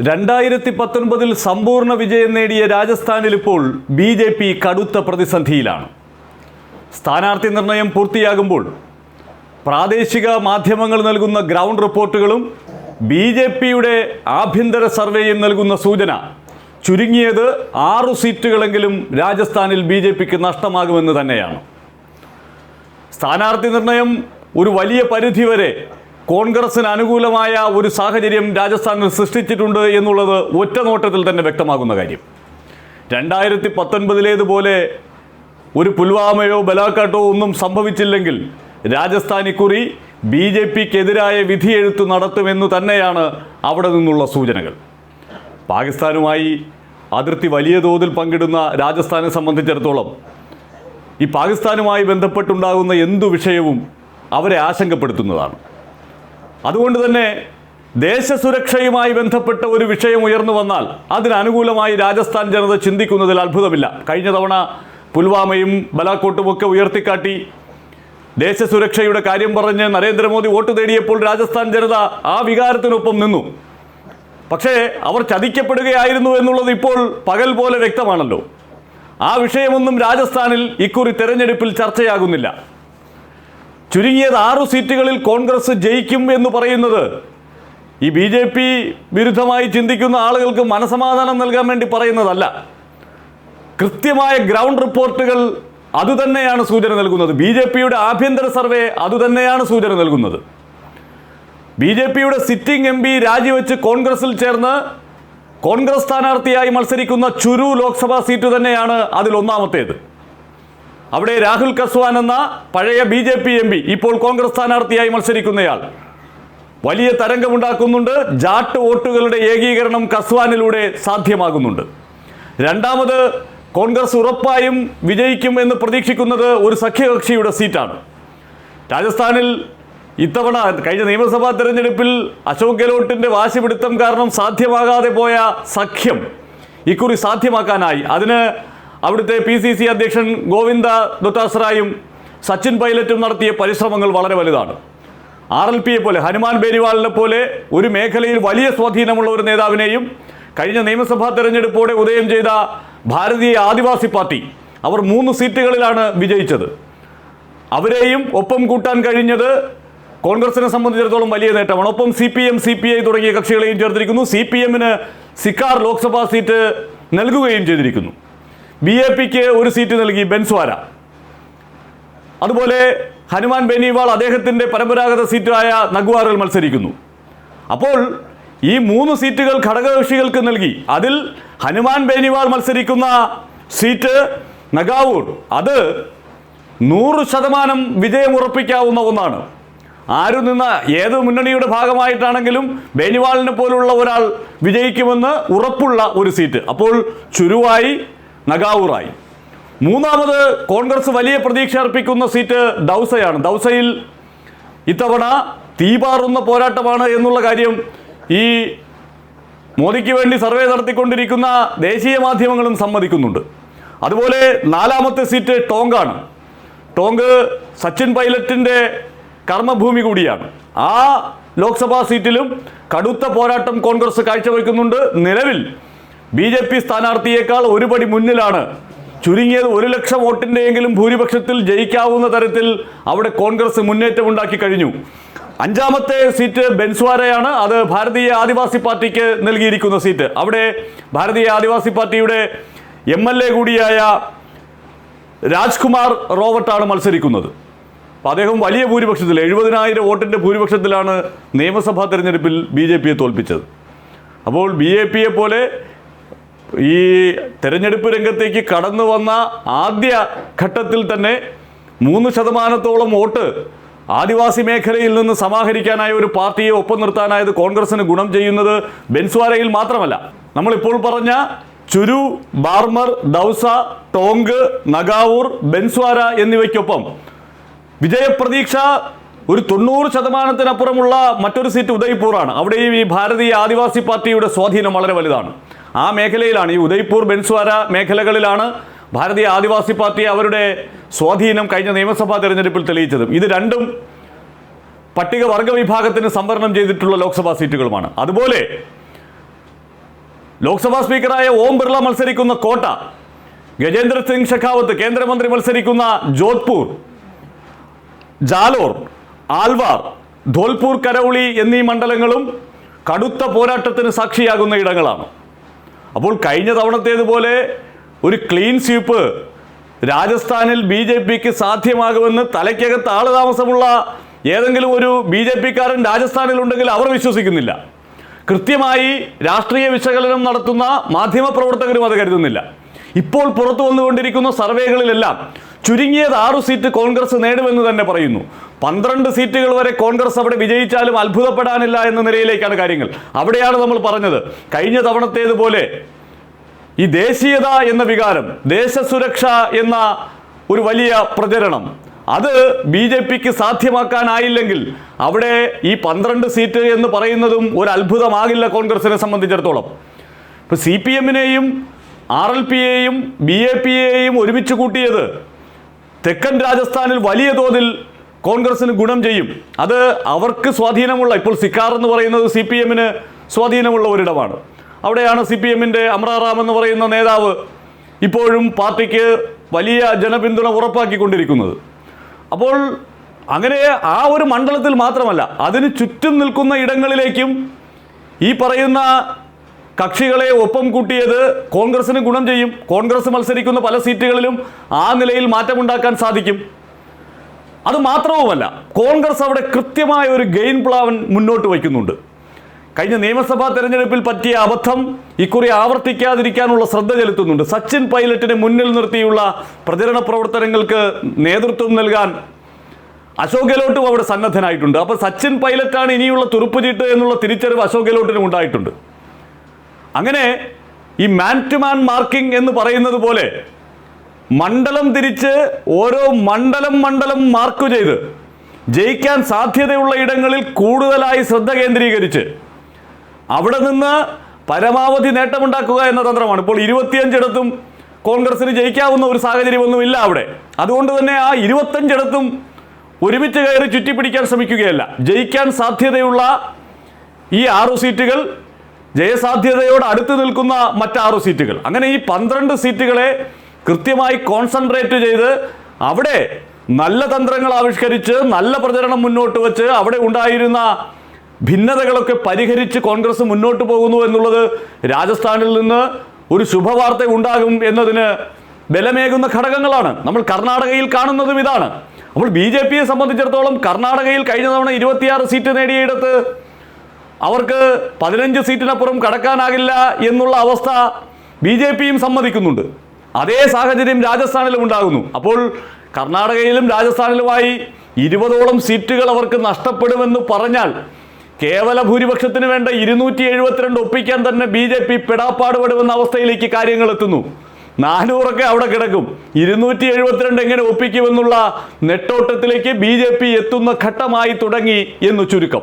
രണ്ടായിരത്തി പത്തൊൻപതിൽ സമ്പൂർണ വിജയം നേടിയ രാജസ്ഥാനിൽ ഇപ്പോൾ ബി ജെ പി കടുത്ത പ്രതിസന്ധിയിലാണ്. സ്ഥാനാർത്ഥി നിർണയം പൂർത്തിയാകുമ്പോൾ പ്രാദേശിക മാധ്യമങ്ങൾ നൽകുന്ന ഗ്രൗണ്ട് റിപ്പോർട്ടുകളും ബി ജെ പിയുടെ ആഭ്യന്തര സർവേയും നൽകുന്ന സൂചന. ചുരുങ്ങിയത് ആറു സീറ്റുകളെങ്കിലും രാജസ്ഥാനിൽ ബി ജെ പിക്ക് നഷ്ടമാകുമെന്ന് തന്നെയാണ്. സ്ഥാനാർത്ഥി നിർണയം ഒരു വലിയ പരിധിവരെ കോൺഗ്രസിന് അനുകൂലമായ ഒരു സാഹചര്യം രാജസ്ഥാനിൽ സൃഷ്ടിച്ചിട്ടുണ്ട് എന്നുള്ളത് ഒറ്റ നോട്ടത്തിൽ തന്നെ വ്യക്തമാകുന്ന കാര്യം. രണ്ടായിരത്തി പത്തൊൻപതിലേതുപോലെ ഒരു പുൽവാമയോ ബലാക്കാട്ടോ ഒന്നും സംഭവിച്ചില്ലെങ്കിൽ രാജസ്ഥാൻ ഇക്കുറി ബി ജെ പിക്കെതിരായ വിധിയെഴുത്ത് നടത്തുമെന്ന് തന്നെയാണ് അവിടെ നിന്നുള്ള സൂചനകൾ. പാകിസ്ഥാനുമായി അതിർത്തി വലിയ തോതിൽ പങ്കിടുന്ന രാജസ്ഥാനെ സംബന്ധിച്ചിടത്തോളം ഈ പാകിസ്ഥാനുമായി ബന്ധപ്പെട്ടുണ്ടാകുന്ന എന്തു വിഷയവും അവരെ ആശങ്കപ്പെടുത്തുന്നതാണ്. അതുകൊണ്ട് തന്നെ ദേശസുരക്ഷയുമായി ബന്ധപ്പെട്ട ഒരു വിഷയം ഉയർന്നു വന്നാൽ അതിനനുകൂലമായി രാജസ്ഥാൻ ജനത ചിന്തിക്കുന്നതിൽ അത്ഭുതമില്ല. കഴിഞ്ഞ തവണ പുൽവാമയും ബലാക്കോട്ടുമൊക്കെ ഉയർത്തിക്കാട്ടി ദേശസുരക്ഷയുടെ കാര്യം പറഞ്ഞ് നരേന്ദ്രമോദി വോട്ട് തേടിയപ്പോൾ രാജസ്ഥാൻ ജനത ആ വികാരത്തിനൊപ്പം നിന്നു. പക്ഷേ അവർ ചതിക്കപ്പെടുകയായിരുന്നു എന്നുള്ളത് ഇപ്പോൾ പകൽ പോലെ വ്യക്തമാണല്ലോ. ആ വിഷയമൊന്നും രാജസ്ഥാനിൽ ഇക്കുറി തെരഞ്ഞെടുപ്പിൽ ചർച്ചയാകുന്നില്ല. ചുരുങ്ങിയത് ആറു സീറ്റുകളിൽ കോൺഗ്രസ് ജയിക്കും എന്ന് പറയുന്നത്. ഈ ബി ജെ പി വിരുദ്ധമായി ചിന്തിക്കുന്ന ആളുകൾക്ക് മനസമാധാനം നൽകാൻ വേണ്ടി പറയുന്നതല്ല. കൃത്യമായ ഗ്രൗണ്ട് റിപ്പോർട്ടുകൾ അതുതന്നെയാണ് സൂചന നൽകുന്നത്. ബി ജെ പിയുടെ ആഭ്യന്തര സർവേ അതുതന്നെയാണ് സൂചന നൽകുന്നത്. ബി ജെ പിയുടെ സിറ്റിംഗ് എം പി രാജിവെച്ച് കോൺഗ്രസിൽ ചേർന്ന് കോൺഗ്രസ് സ്ഥാനാർത്ഥിയായി മത്സരിക്കുന്ന ചുരു ലോക്സഭാ സീറ്റ് തന്നെയാണ് അതിൽ ഒന്നാമത്തേത്. അവിടെ രാഹുൽ കസ്വാൻ എന്ന പഴയ B J P M P ഇപ്പോൾ കോൺഗ്രസ് സ്ഥാനാർത്ഥിയായി മത്സരിക്കുന്നയാൾ. വലിയ തരംഗമുണ്ടാക്കുന്നുണ്ട്. ജാട്ട് വോട്ടുകളുടെ ഏകീകരണം കസ്വാനിലൂടെ സാധ്യമാകുന്നുണ്ട്. രണ്ടാമത് കോൺഗ്രസ് ഉറപ്പായും വിജയിക്കും എന്ന് പ്രതീക്ഷിക്കുന്നത് ഒരു സഖ്യകക്ഷിയുടെ സീറ്റാണ്. രാജസ്ഥാനിൽ ഇത്തവണ കഴിഞ്ഞ നിയമസഭാ തെരഞ്ഞെടുപ്പിൽ അശോക് ഗെഹ്ലോട്ടിന്റെ വാശിപിടുത്തം കാരണം സാധ്യമാകാതെ പോയ സഖ്യം ഇക്കുറി സാധ്യമാക്കാനായി. അതിന് അവിടുത്തെ പി സി സി അധ്യക്ഷൻ ഗോവിന്ദ ദൊത്താസ്രായും സച്ചിൻ പൈലറ്റും നടത്തിയ പരിശ്രമങ്ങൾ വളരെ വലുതാണ്. ആർ എൽ പിയെ പോലെ ഹനുമാൻ ബേരിവാളിനെ പോലെ ഒരു മേഖലയിൽ വലിയ സ്വാധീനമുള്ള ഒരു നേതാവിനെയും കഴിഞ്ഞ നിയമസഭാ തെരഞ്ഞെടുപ്പോടെ ഉദയം ചെയ്ത ഭാരതീയ ആദിവാസി പാർട്ടി അവർ മൂന്ന് സീറ്റുകളിലാണ് വിജയിച്ചത്. അവരെയും ഒപ്പം കൂട്ടാൻ കഴിഞ്ഞത് കോൺഗ്രസിനെ സംബന്ധിച്ചിടത്തോളം വലിയ നേട്ടമാണ്. ഒപ്പം C P M C P I തുടങ്ങിയ കക്ഷികളെയും ചേർത്തിരിക്കുന്നു. സി പി എമ്മിന് സിക്കാർ ലോക്സഭാ സീറ്റ് നൽകുകയും ചെയ്തിരിക്കുന്നു. ബി എ പിക്ക് ഒരു സീറ്റ് നൽകി ബെൻസ്വാര. അതുപോലെ ഹനുമാൻ ബെനിവാൾ അദ്ദേഹത്തിന്റെ പരമ്പരാഗത സീറ്റായ നഗ്വാറിൽ മത്സരിക്കുന്നു. അപ്പോൾ ഈ മൂന്ന് സീറ്റുകൾ ഘടകകക്ഷികൾക്ക് നൽകി. അതിൽ ഹനുമാൻ ബെനിവാൾ മത്സരിക്കുന്ന സീറ്റ് നഗാവൂർ. അത് നൂറ് ശതമാനം വിജയം ഉറപ്പിക്കാവുന്ന ഒന്നാണ്. ആരു നിന്ന ഏത് മുന്നണിയുടെ ഭാഗമായിട്ടാണെങ്കിലും ബേനിവാളിനെ പോലുള്ള ഒരാൾ വിജയിക്കുമെന്ന് ഉറപ്പുള്ള ഒരു സീറ്റ്. അപ്പോൾ ചുരുവായി നഗാവൂറായി. മൂന്നാമത് കോൺഗ്രസ് വലിയ പ്രതീക്ഷ അർപ്പിക്കുന്ന സീറ്റ് ദൗസയാണ്. ദൗസയിൽ ഇത്തവണ തീപാറുന്ന പോരാട്ടമാണ് എന്നുള്ള കാര്യം ഈ മോദിക്ക് വേണ്ടി സർവേ നടത്തിക്കൊണ്ടിരിക്കുന്ന ദേശീയ മാധ്യമങ്ങളും സമ്മതിക്കുന്നുണ്ട്. അതുപോലെ നാലാമത്തെ സീറ്റ് ടോങ്കാണ്. ടോങ്ക് സച്ചിൻ പൈലറ്റിന്റെ കർമ്മഭൂമി കൂടിയാണ്. ആ ലോക്സഭാ സീറ്റിലും കടുത്ത പോരാട്ടം കോൺഗ്രസ് കാഴ്ചവെക്കുന്നുണ്ട്. നിലവിൽ ബി ജെ പി സ്ഥാനാർത്ഥിയേക്കാൾ ഒരുപടി മുന്നിലാണ്. ചുരുങ്ങിയത് ഒരു ലക്ഷം വോട്ടിന്റെയെങ്കിലും ഭൂരിപക്ഷത്തിൽ ജയിക്കാവുന്ന തരത്തിൽ അവിടെ കോൺഗ്രസ് മുന്നേറ്റം ഉണ്ടാക്കി കഴിഞ്ഞു. അഞ്ചാമത്തെ സീറ്റ് ബെൻസ്വാരയാണ്. അത് ഭാരതീയ ആദിവാസി പാർട്ടിക്ക് നൽകിയിരിക്കുന്ന സീറ്റ്. അവിടെ ഭാരതീയ ആദിവാസി പാർട്ടിയുടെ എം എൽ എ കൂടിയായ രാജ്കുമാർ റോബർട്ടാണ് മത്സരിക്കുന്നത്. അപ്പോൾ അദ്ദേഹം വലിയ ഭൂരിപക്ഷത്തിൽ എഴുപതിനായിരം വോട്ടിന്റെ ഭൂരിപക്ഷത്തിലാണ് നിയമസഭാ തെരഞ്ഞെടുപ്പിൽ ബി ജെ പിയെ തോൽപ്പിച്ചത്. അപ്പോൾ ബി ജെ പിയെ പോലെ ഈ തെരഞ്ഞെടുപ്പ് രംഗത്തേക്ക് കടന്നു വന്ന ആദ്യ ഘട്ടത്തിൽ തന്നെ മൂന്ന് ശതമാനത്തോളം വോട്ട് ആദിവാസി മേഖലയിൽ നിന്ന് സമാഹരിക്കാനായ ഒരു പാർട്ടിയെ ഒപ്പം നിർത്താനായത് കോൺഗ്രസിന് ഗുണം ചെയ്യുന്നത് ബെൻസ്വാരയിൽ മാത്രമല്ല. നമ്മളിപ്പോൾ പറഞ്ഞ ചുരു ബാർമർ ദൗസ ടോങ്ക് നഗാവൂർ ബെൻസ്വാര എന്നിവയ്ക്കൊപ്പം വിജയപ്രതീക്ഷ ഒരു തൊണ്ണൂറ് ശതമാനത്തിനപ്പുറമുള്ള മറ്റൊരു സീറ്റ് ഉദയ്പൂറാണ്. അവിടെയും ഈ ഭാരതീയ ആദിവാസി പാർട്ടിയുടെ സ്വാധീനം വളരെ വലുതാണ്. ആ മേഖലയിലാണ് ഈ ഉദയ്പൂർ ബെൻസ്വാര മേഖലകളിലാണ് ഭാരതീയ ആദിവാസി പാർട്ടി അവരുടെ സ്വാധീനം കഴിഞ്ഞ നിയമസഭാ തെരഞ്ഞെടുപ്പിൽ തെളിയിച്ചതും. ഇത് രണ്ടും പട്ടികവർഗ വിഭാഗത്തിന് സംവരണം ചെയ്തിട്ടുള്ള ലോക്സഭാ സീറ്റുകളുമാണ്. അതുപോലെ ലോക്സഭാ സ്പീക്കറായ ഓം ബിർള മത്സരിക്കുന്ന കോട്ട ഗജേന്ദ്ര സിംഗ് ഷെഖാവത്ത് കേന്ദ്രമന്ത്രി മത്സരിക്കുന്ന ജോധ്പൂർ ജാലോർ ആൽവാർ ധോൽപൂർ കരൗളി എന്നീ മണ്ഡലങ്ങളും കടുത്ത പോരാട്ടത്തിന് സാക്ഷിയാകുന്ന ഇടങ്ങളാണ്. അപ്പോൾ കഴിഞ്ഞ തവണത്തേതുപോലെ ഒരു ക്ലീൻ സ്വീപ്പ് രാജസ്ഥാനിൽ ബി ജെ പിക്ക് സാധ്യമാകുമെന്ന് തലയ്ക്കകത്ത് ആൾ താമസമുള്ള ഏതെങ്കിലും ഒരു ബി ജെ പിക്കാരൻ രാജസ്ഥാനിലുണ്ടെങ്കിൽ അവർ വിശ്വസിക്കുന്നില്ല. കൃത്യമായി രാഷ്ട്രീയ വിശകലനം നടത്തുന്ന മാധ്യമപ്രവർത്തകരും അത് കരുതുന്നില്ല. ഇപ്പോൾ പുറത്തു വന്നുകൊണ്ടിരിക്കുന്ന സർവേകളിലെല്ലാം ചുരുങ്ങിയത് ആറു സീറ്റ് കോൺഗ്രസ് നേടുമെന്ന് തന്നെ പറയുന്നു. പന്ത്രണ്ട് സീറ്റുകൾ വരെ കോൺഗ്രസ് അവിടെ വിജയിച്ചാലും അത്ഭുതപ്പെടാനില്ല എന്ന നിലയിലേക്കാണ് കാര്യങ്ങൾ. അവിടെയാണ് നമ്മൾ പറഞ്ഞത്. കഴിഞ്ഞ തവണത്തേതുപോലെ ഈ ദേശീയത എന്ന വികാരം ദേശസുരക്ഷ എന്ന ഒരു വലിയ പ്രചരണം അത് ബി ജെ പിക്ക് സാധ്യമാക്കാനായില്ലെങ്കിൽ അവിടെ ഈ പന്ത്രണ്ട് സീറ്റ് എന്ന് പറയുന്നതും ഒരു അത്ഭുതമാകില്ല കോൺഗ്രസിനെ സംബന്ധിച്ചിടത്തോളം. ഇപ്പൊ സി പി എമ്മിനെയും ആർ എൽ പിയെയും ബി എ പിയെയും ഒരുമിച്ച് കൂട്ടിയത് തെക്കൻ രാജസ്ഥാനിൽ വലിയ തോതിൽ കോൺഗ്രസിന് ഗുണം ചെയ്യും. അത് അവർക്ക് സ്വാധീനമുള്ള ഇപ്പോൾ സിക്കാർ എന്ന് പറയുന്നത് സി പി എമ്മിന് സ്വാധീനമുള്ള ഒരിടമാണ്. അവിടെയാണ് സി പി എമ്മിന്റെ അമ്രാറാം എന്ന് പറയുന്ന നേതാവ് ഇപ്പോഴും പാർട്ടിക്ക് വലിയ ജനപിന്തുണ ഉറപ്പാക്കിക്കൊണ്ടിരിക്കുന്നത്. അപ്പോൾ അങ്ങനെ ആ ഒരു മണ്ഡലത്തിൽ മാത്രമല്ല അതിന് ചുറ്റും നിൽക്കുന്ന ഇടങ്ങളിലേക്കും ഈ പറയുന്ന കക്ഷികളെ ഒപ്പം കൂട്ടിയത് കോൺഗ്രസിന് ഗുണം ചെയ്യും. കോൺഗ്രസ് മത്സരിക്കുന്ന പല സീറ്റുകളിലും ആ നിലയിൽ മാറ്റമുണ്ടാക്കാൻ സാധിക്കും. അത് മാത്രവുമല്ല കോൺഗ്രസ് അവിടെ കൃത്യമായ ഒരു ഗെയിൻ പ്ലാൻ മുന്നോട്ട് വയ്ക്കുന്നുണ്ട്. കഴിഞ്ഞ നിയമസഭാ തെരഞ്ഞെടുപ്പിൽ പറ്റിയ അബദ്ധം ഇക്കുറി ആവർത്തിക്കാതിരിക്കാനുള്ള ശ്രദ്ധ ചെലുത്തുന്നുണ്ട്. സച്ചിൻ പൈലറ്റിനെ മുന്നിൽ നിർത്തിയുള്ള പ്രചരണ പ്രവർത്തനങ്ങൾക്ക് നേതൃത്വം നൽകാൻ അശോക് ഗെഹ്ലോട്ടും അവിടെ സന്നദ്ധനായിട്ടുണ്ട്. അപ്പോൾ സച്ചിൻ പൈലറ്റാണ് ഇനിയുള്ള തുറുപ്പുചീട്ട് എന്നുള്ള തിരിച്ചറിവ് അശോക് ഗെഹ്ലോട്ടിനും ഉണ്ടായിട്ടുണ്ട്. അങ്ങനെ ഈ മാൻ ടു മാൻ മാർക്കിംഗ് എന്ന് പറയുന്നത് പോലെ മണ്ഡലം തിരിച്ച് ഓരോ മണ്ഡലം മണ്ഡലം മാർക്ക് ചെയ്ത് ജയിക്കാൻ സാധ്യതയുള്ള ഇടങ്ങളിൽ കൂടുതലായി ശ്രദ്ധ കേന്ദ്രീകരിച്ച് അവിടെ നിന്ന് പരമാവധി നേട്ടമുണ്ടാക്കുക എന്ന തന്ത്രമാണ്. ഇപ്പോൾ ഇരുപത്തിയഞ്ചിടത്തും കോൺഗ്രസിന് ജയിക്കാവുന്ന ഒരു സാഹചര്യമൊന്നുമില്ല അവിടെ. അതുകൊണ്ട് തന്നെ ആ ഇരുപത്തഞ്ചിടത്തും ഒരുമിച്ച് കയറി ചുറ്റിപ്പിടിക്കാൻ ശ്രമിക്കുകയല്ല. ജയിക്കാൻ സാധ്യതയുള്ള ഈ ആറു സീറ്റുകൾ ജയസാധ്യതയോട് അടുത്ത് നിൽക്കുന്ന മറ്റാറു സീറ്റുകൾ. അങ്ങനെ ഈ പന്ത്രണ്ട് സീറ്റുകളെ കൃത്യമായി കോൺസെൻട്രേറ്റ് ചെയ്ത് അവിടെ നല്ല തന്ത്രങ്ങൾ ആവിഷ്കരിച്ച് നല്ല പ്രചരണം മുന്നോട്ട് വെച്ച് അവിടെ ഉണ്ടായിരുന്ന ഭിന്നതകളൊക്കെ പരിഹരിച്ച് കോൺഗ്രസ് മുന്നോട്ട് പോകുന്നു എന്നുള്ളത് രാജസ്ഥാനിൽ നിന്ന് ഒരു ശുഭവാർത്ത ഉണ്ടാകും എന്നതിന് ബലമേകുന്ന ഘടകങ്ങളാണ്. നമ്മൾ കർണാടകയിൽ കാണുന്നതും ഇതാണ്. അപ്പോൾ ബി ജെ പിയെ സംബന്ധിച്ചിടത്തോളം കർണാടകയിൽ കഴിഞ്ഞ തവണ ഇരുപത്തിയാറ് സീറ്റ് നേടിയിടത്ത് അവർക്ക് പതിനഞ്ച് സീറ്റിനപ്പുറം കടക്കാനാകില്ല എന്നുള്ള അവസ്ഥ ബി ജെ പിയും സമ്മതിക്കുന്നുണ്ട്. അതേ സാഹചര്യം രാജസ്ഥാനിലും ഉണ്ടാകുന്നു. അപ്പോൾ കർണാടകയിലും രാജസ്ഥാനിലുമായി ഇരുപതോളം സീറ്റുകൾ അവർക്ക് നഷ്ടപ്പെടുമെന്ന് പറഞ്ഞാൽ കേവല ഭൂരിപക്ഷത്തിന് വേണ്ട ഇരുന്നൂറ്റി എഴുപത്തിരണ്ട് ഒപ്പിക്കാൻ തന്നെ ബി ജെ പി പെടാപ്പാടുപെടുമെന്ന അവസ്ഥയിലേക്ക് കാര്യങ്ങൾ എത്തുന്നു. നാനൂറൊക്കെ അവിടെ കിടക്കും. ഇരുന്നൂറ്റി എഴുപത്തിരണ്ട് എങ്ങനെ ഒപ്പിക്കുമെന്നുള്ള നെട്ടോട്ടത്തിലേക്ക് ബി ജെ പി എത്തുന്ന ഘട്ടമായി തുടങ്ങി എന്ന് ചുരുക്കം.